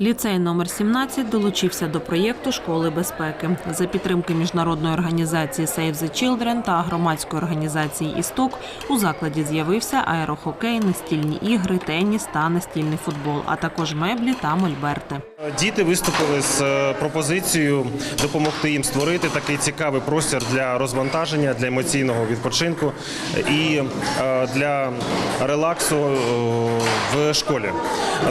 Ліцей номер 17 долучився до проєкту школи безпеки за підтримки міжнародної організації Save the Children та громадської організації Істок. У закладі з'явився аерохокей, настільні ігри, теніс та настільний футбол, а також меблі та мольберти. Діти виступили з е, пропозицією допомогти їм створити такий цікавий простір для розвантаження, для емоційного відпочинку і е, для релаксу е, в школі.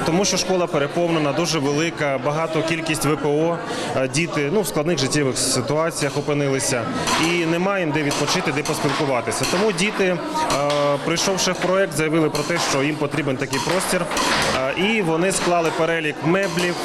Тому що школа переповнена, дуже велика, багато кількість ВПО. е, Діти ну, в складних життєвих ситуаціях опинилися і немає їм де відпочити, де поспілкуватися. Тому діти, е, прийшовши в проект, заявили про те, що їм потрібен такий простір, е, і вони склали перелік меблів,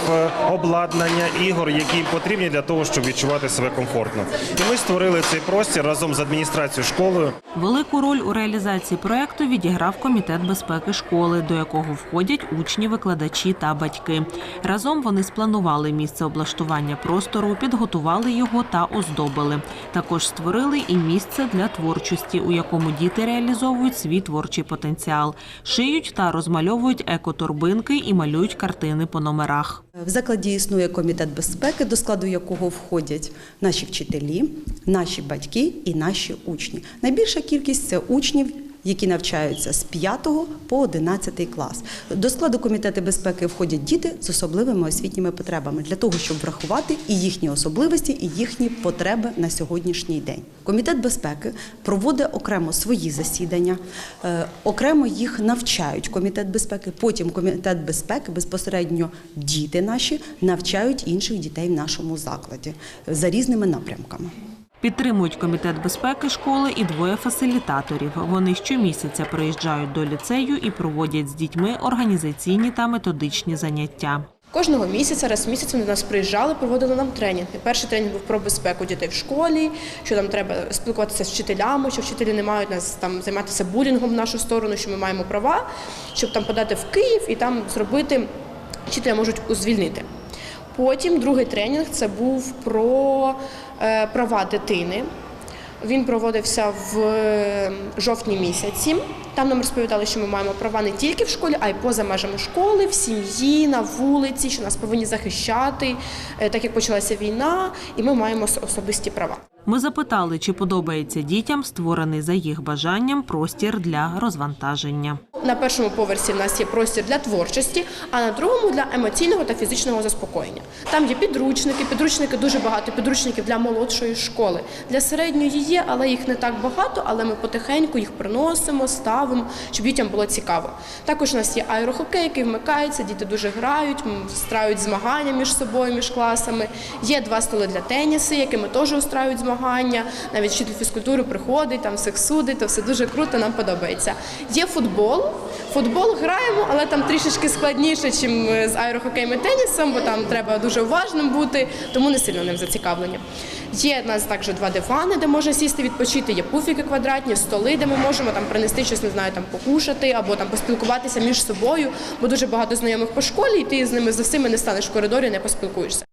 обладнання, ігор, які їм потрібні для того, щоб відчувати себе комфортно. І ми створили цей простір разом з адміністрацією школою. Велику роль у реалізації проекту відіграв комітет безпеки школи, до якого входять учні, викладачі та батьки. Разом вони спланували місце облаштування простору, підготували його та оздобили. Також створили і місце для творчості, у якому діти реалізовують свій творчий потенціал, шиють та розмальовують екоторбинки і малюють картини по номерах. В закладі існує комітет безпеки, до складу якого входять наші вчителі, наші батьки і наші учні. Найбільша кількість це учнів. Які навчаються з 5 по 11 клас. До складу комітету безпеки входять діти з особливими освітніми потребами для того, щоб врахувати і їхні особливості, і їхні потреби на сьогоднішній день. Комітет безпеки проводить окремо свої засідання, е, окремо їх навчають. Комітет безпеки. Потім комітет безпеки безпосередньо діти наші навчають інших дітей в нашому закладі за різними напрямками. Підтримують комітет безпеки школи і двоє фасилітаторів. Вони щомісяця приїжджають до ліцею і проводять з дітьми організаційні та методичні заняття. Кожного місяця, раз в місяць вони до нас приїжджали, проводили нам тренінги. Перший тренінг був про безпеку дітей в школі, що нам треба спілкуватися з вчителями, що вчителі не мають нас там займатися булінгом в нашу сторону, що ми маємо права, щоб там подати в Київ і там зробити вчителя можуть звільнити. Потім другий тренінг це був про е, права дитини. Він проводився в е, жовтні місяці. Там нам розповідали, що ми маємо права не тільки в школі, а й поза межами школи, в сім'ї, на вулиці, що нас повинні захищати, е, так як почалася війна, і ми маємо особисті права. Ми запитали, чи подобається дітям створений за їх бажанням простір для розвантаження. На першому поверсі в нас є простір для творчості, а на другому для емоційного та фізичного заспокоєння. Там є підручники, підручники дуже багато, підручників для молодшої школи. Для середньої є, але їх не так багато, але ми потихеньку їх приносимо, ставимо, щоб дітям було цікаво. Також у нас є аерохокей, який вмикається, діти дуже грають, м, встраюють змагання між собою, між класами. Є два столи для тенісу, якими теж устраюють змагання. Навіть вчитель фізкультури приходить, там всіх судить, то все дуже круто, нам подобається. Є футбол. Футбол граємо, але там трішечки складніше, ніж з аерохокеєм і тенісом, бо там треба дуже уважним бути, тому не сильно ним зацікавлені. Є в нас також два дивани, де можна сісти відпочити, є пуфіки квадратні, столи, де ми можемо там принести щось, не знаю, там покушати або там поспілкуватися між собою, бо дуже багато знайомих по школі, і ти з ними за всіми не станеш в коридорі, не поспілкуєшся.